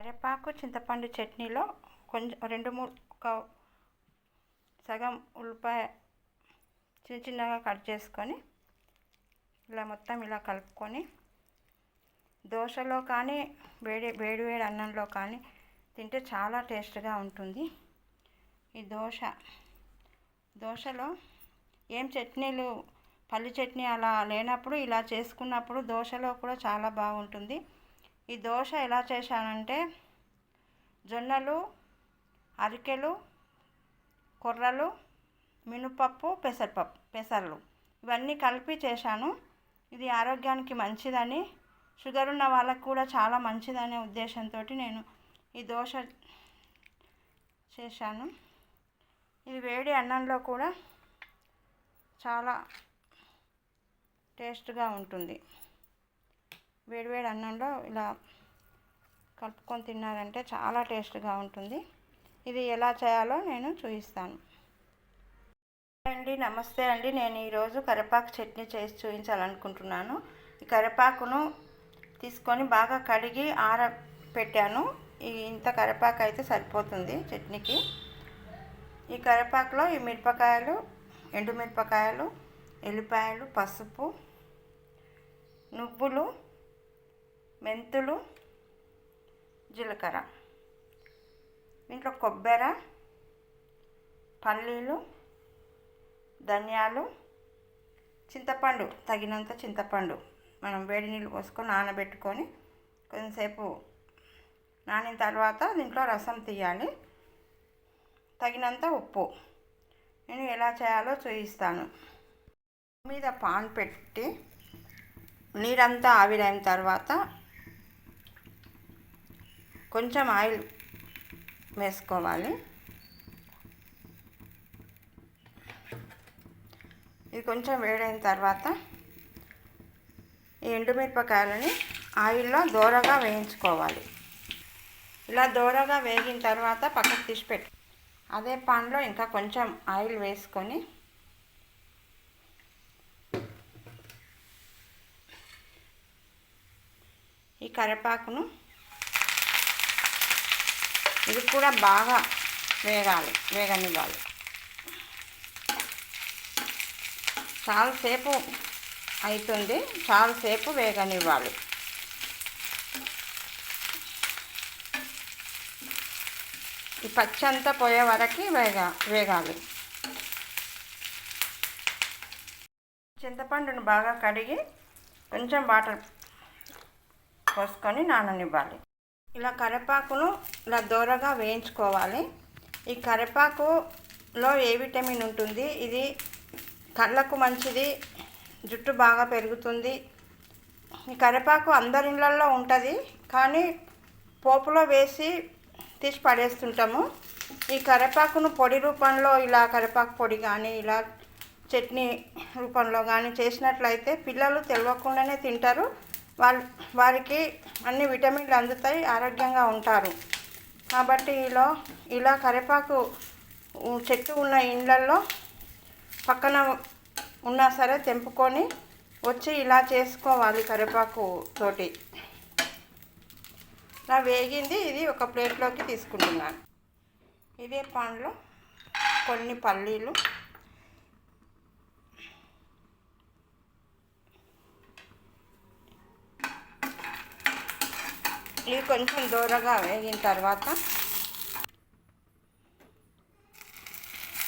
కరివేపాకు చింతపండు చట్నీలో కొంచెం రెండు మూడు ఒక సగం ఉల్లిపాయ చిన్న చిన్నగా కట్ చేసుకొని ఇలా మొత్తం ఇలా కలుపుకొని దోశలో కానీ వేడి వేడి వేడి అన్నంలో కానీ తింటే చాలా టేస్ట్గా ఉంటుంది. ఈ దోశ దోశలో ఏం చట్నీలు పల్లి చట్నీ అలా లేనప్పుడు ఇలా చేసుకున్నప్పుడు దోశలో కూడా చాలా బాగుంటుంది. ఈ దోశ ఎలా చేశానంటే జొన్నలు అరికెలు కొర్రలు మినపప్పు పెసరపప్పు పెసర్లు. ఇవన్నీ కలిపి చేశాను. ఇది ఆరోగ్యానికి మంచిదని షుగర్ ఉన్న వాళ్ళకు కూడా చాలా మంచిదనే ఉద్దేశంతో నేను ఈ దోశ చేశాను. ఇది వేడి అన్నంలో కూడా చాలా టేస్ట్గా ఉంటుంది. వేడివేడి అన్నంలో ఇలా కలుపుకొని తిన్నారంటే చాలా టేస్ట్గా ఉంటుంది. ఇది ఎలా చేయాలో నేను చూపిస్తాను. అండి నమస్తే అండి. నేను ఈరోజు కరివేపాకు చట్నీ చేసి చూపించాలనుకుంటున్నాను. ఈ కరివేపాకును తీసుకొని బాగా కడిగి ఆర పెట్టాను ఈ ఇంత కరివేపాకు అయితే సరిపోతుంది చట్నీకి. ఈ కరివేపాకులో ఈ మిరపకాయలు ఎండుమిరపకాయలు ఎల్లిపాయలు పసుపు నువ్వులు మెంతులు జీలకర్ర. దీంట్లో కొబ్బరి పల్లీలు ధనియాలు చింతపండు తగినంత చింతపండు. మనం వేడి నీళ్ళు పోసుకొని నానబెట్టుకొని కొంతసేపు నానిన తర్వాత దీంట్లో రసం తీయాలి. తగినంత ఉప్పు. నేను ఎలా చేయాలో చూపిస్తాను. మీద పాన్ పెట్టి నీరంతా ఆవిరైన తర్వాత కొంచెం ఆయిల్ వేసుకోవాలి. ఇది కొంచెం వేడైన తర్వాత ఈ ఎండుమిరపకాయలని ఆయిల్లో దోరగా వేయించుకోవాలి. ఇలా దోరగా వేగిన తర్వాత పక్కకు తీసి పెట్టు. అదే పాన్లో ఇంకా కొంచెం ఆయిల్ వేసుకొని ఈ కరివేపాకును ఇది కూడా బాగా వేగాలి వేగనివ్వాలి. చాలాసేపు అవుతుంది చాలాసేపు వేగనివ్వాలి. ఈ పచ్చి అంతా పోయే వరకు వేగ వేగాలి. చింతపండును బాగా కడిగి కొంచెం వాటర్ పోసుకొని నాననివ్వాలి. ఇలా కరివేపాకును ఇలా దోరగా వేయించుకోవాలి. ఈ కరివేపాకులో ఏ విటమిన్ ఉంటుంది? ఇది కళ్ళకు మంచిది జుట్టు బాగా పెరుగుతుంది. ఈ కరివేపాకు అందరి ఇళ్ళల్లో ఉంటుంది కానీ పోపులో వేసి తీసి పడేస్తుంటాము. ఈ కరివేపాకును పొడి రూపంలో ఇలా కరివేపాకు పొడి కానీ ఇలా చట్నీ రూపంలో కానీ చేసినట్లయితే పిల్లలు తెలియకుండానే తింటారు. వారి వారికి అన్ని విటమిన్లు అందుతాయి ఆరోగ్యంగా ఉంటారు. కాబట్టి ఇలా ఇలా కరివేపాకు చెట్టు ఉన్న ఇండ్లల్లో పక్కన ఉన్నా సరే తెంపుకొని వచ్చి ఇలా చేసుకోవాలి కరివేపాకు తోటి. నా వేగింది ఇది ఒక ప్లేట్లోకి తీసుకుంటున్నాను. ఇదే పాన్లో కొన్ని పల్లీలు. ఇవి కొంచెం దూరంగా వేగిన తర్వాత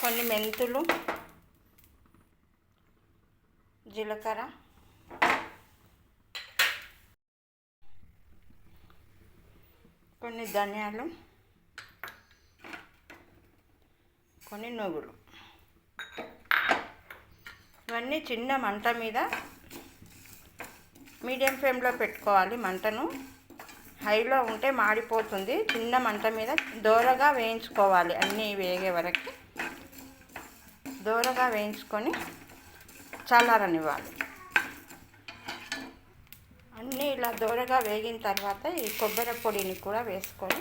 కొన్ని మెంతులు జీలకర్ర. కొన్ని ధనియాలు కొన్ని నువ్వులు. ఇవన్నీ చిన్న మంట మీద మీడియం ఫ్లేమ్లో పెట్టుకోవాలి మంటను. హైలో ఉంటే మాడిపోతుంది. చిన్న మంట మీద దోరగా వేయించుకోవాలి. అన్నీ వేగే వరకు దోరగా వేయించుకొని చల్లారనివ్వాలి. అన్నీ ఇలా దోరగా వేగిన తర్వాత ఈ కొబ్బరి పొడిని కూడా వేసుకొని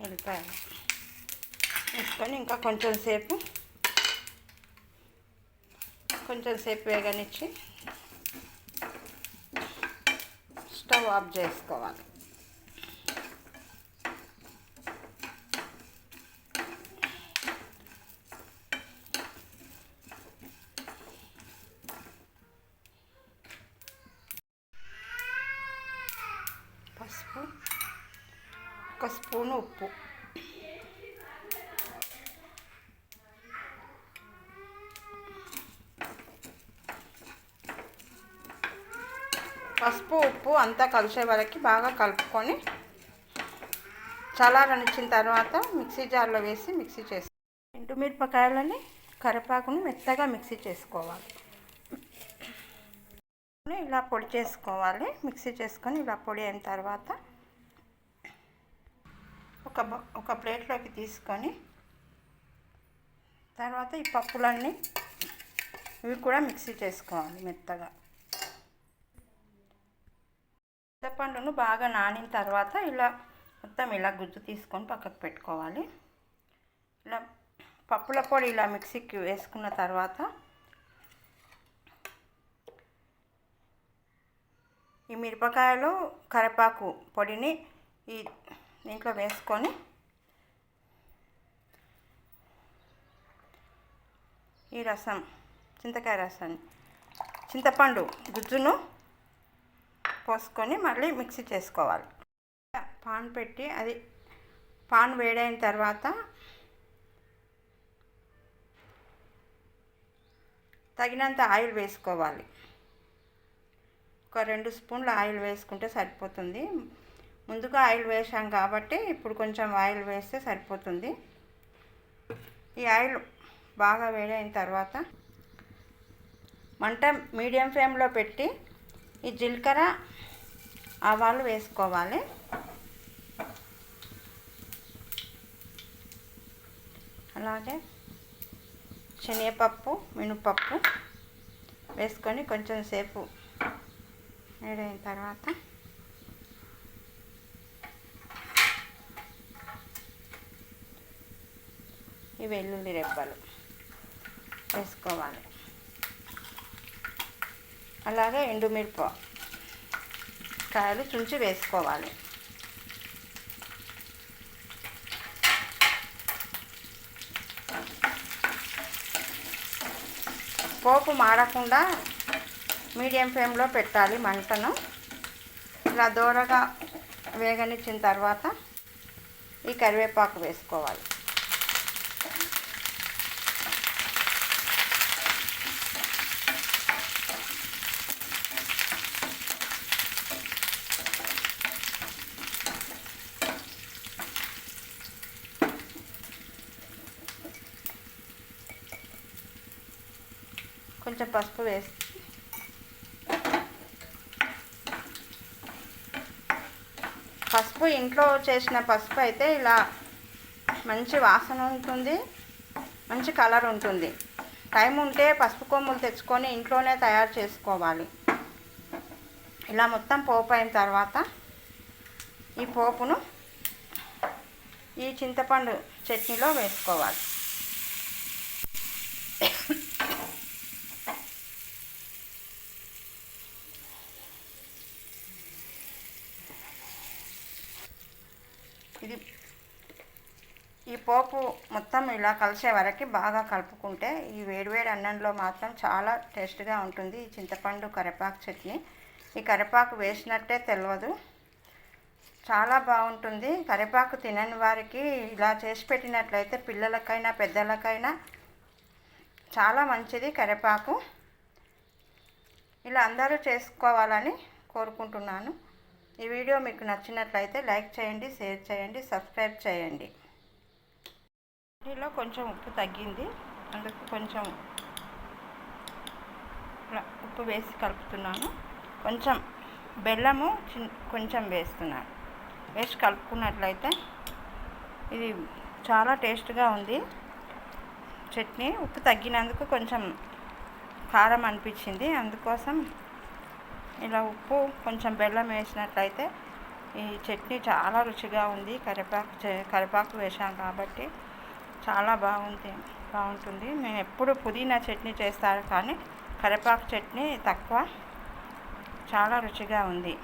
వెళ్ళిపోయాలి వేసుకొని ఇంకా కొంచెం సేపు కొంచెం సేపు వేగనిచ్చి ఆఫ్ చేసుకోవాలి పసుపు ఒక స్పూను ఉప్పు పసుపు ఉప్పు అంతా కలిసే వరకు బాగా కలుపుకొని చల్లారనిచ్చిన తర్వాత మిక్సీ జార్లో వేసి మిక్సీ చేసి ఎండుమిరపకాయలని కరివేపాకుని మెత్తగా మిక్సీ చేసుకోవాలి. ఇలా పొడి చేసుకోవాలి. మిక్సీ చేసుకొని ఇలా పొడి అయిన తర్వాత ఒక ఒక ప్లేట్లోకి తీసుకొని తర్వాత ఈ పప్పులన్నీ ఇవి కూడా మిక్సీ చేసుకోవాలి మెత్తగా. చింతపండును బాగా నానిన తర్వాత ఇలా మొత్తం ఇలా గుజ్జు తీసుకొని పక్కకు పెట్టుకోవాలి. ఇలా పప్పుల పొడి ఇలా మిక్సీకి వేసుకున్న తర్వాత ఈ మిరపకాయలు కరివేపాకు పొడిని ఈ దీంట్లో వేసుకొని ఈ రసం చింతకాయ రసం చింతపండు గుజ్జును పోసుకొని మళ్ళీ మిక్సీ చేసుకోవాలి. పాన్ పెట్టి అది పాన్ వేడైన తర్వాత తగినంత ఆయిల్ వేసుకోవాలి. ఒక రెండు స్పూన్ల ఆయిల్ వేసుకుంటే సరిపోతుంది. ముందుగా ఆయిల్ వేసాం కాబట్టి ఇప్పుడు కొంచెం ఆయిల్ వేస్తే సరిపోతుంది. ఈ ఆయిల్ బాగా వేడైన తర్వాత మంట మీడియం ఫ్లేమ్లో పెట్టి ఈ జీలకర్ర ఆవాలు వేసుకోవాలి. అలాగే శనగపప్పు మినపప్పు వేసుకొని కొంచెం సేపు వేడైన తర్వాత ఈ వెల్లుల్లి రెబ్బలు వేసుకోవాలి. అలాగే ఎండుమిరప కాయలు చుంచి వేసుకోవాలి. పోపు మాడకుండా మీడియం ఫ్లేమ్లో పెట్టాలి మంటను. ఇలా దూరగా వేగనిచ్చిన తర్వాత ఈ కరివేపాకు వేసుకోవాలి. కొంచెం పసుపు వేసి. పసుపు ఇంట్లో చేసిన పసుపు అయితే ఇలా మంచి వాసన ఉంటుంది మంచి కలర్ ఉంటుంది. టైం ఉంటే పసుపు కొమ్ములు తెచ్చుకొని ఇంట్లోనే తయారు చేసుకోవాలి. ఇలా మొత్తం పోపు అయిన తర్వాత ఈ పోపును ఈ చింతపండు చట్నీలో వేసుకోవాలి. ఇది ఈ పోపు మొత్తం ఇలా కలిసే వరకు బాగా కలుపుకుంటే ఈ వేడివేడి అన్నంలో మాత్రం చాలా టేస్ట్గా ఉంటుంది. ఈ చింతపండు కరివేపాకు చట్నీ. ఈ కరివేపాకు వేసినట్టే తెలియదు చాలా బాగుంటుంది. కరివేపాకు తినని వారికి ఇలా చేసి పెట్టినట్లయితే పిల్లలకైనా పెద్దలకైనా చాలా మంచిది కరివేపాకు ఇలా అందరూ చేసుకోవాలని కోరుకుంటున్నాను. ఈ వీడియో మీకు నచ్చినట్లయితే లైక్ చేయండి షేర్ చేయండి సబ్స్క్రైబ్ చేయండి. దీనిలో కొంచెం ఉప్పు తగ్గింది. అందుకు కొంచెం ఉప్పు వేసి కలుపుతున్నాను. కొంచెం బెల్లము కొంచెం వేస్తున్నాను. వేసి కలుపుకున్నట్లయితే ఇది చాలా టేస్ట్గా ఉంది. చట్నీ ఉప్పు తగ్గినందుకు కొంచెం కారం అనిపించింది. అందుకోసం ఇలా ఉప్పు కొంచెం బెల్లం వేసినట్లయితే ఈ చట్నీ చాలా రుచిగా ఉంది. కరివేపాకు కరివేపాకు వేసాం కాబట్టి చాలా బాగుంది బాగుంటుంది. నేను ఎప్పుడు పుదీనా చట్నీ చేస్తాను కానీ కరివేపాకు చట్నీ తక్కువ చాలా రుచిగా ఉంది.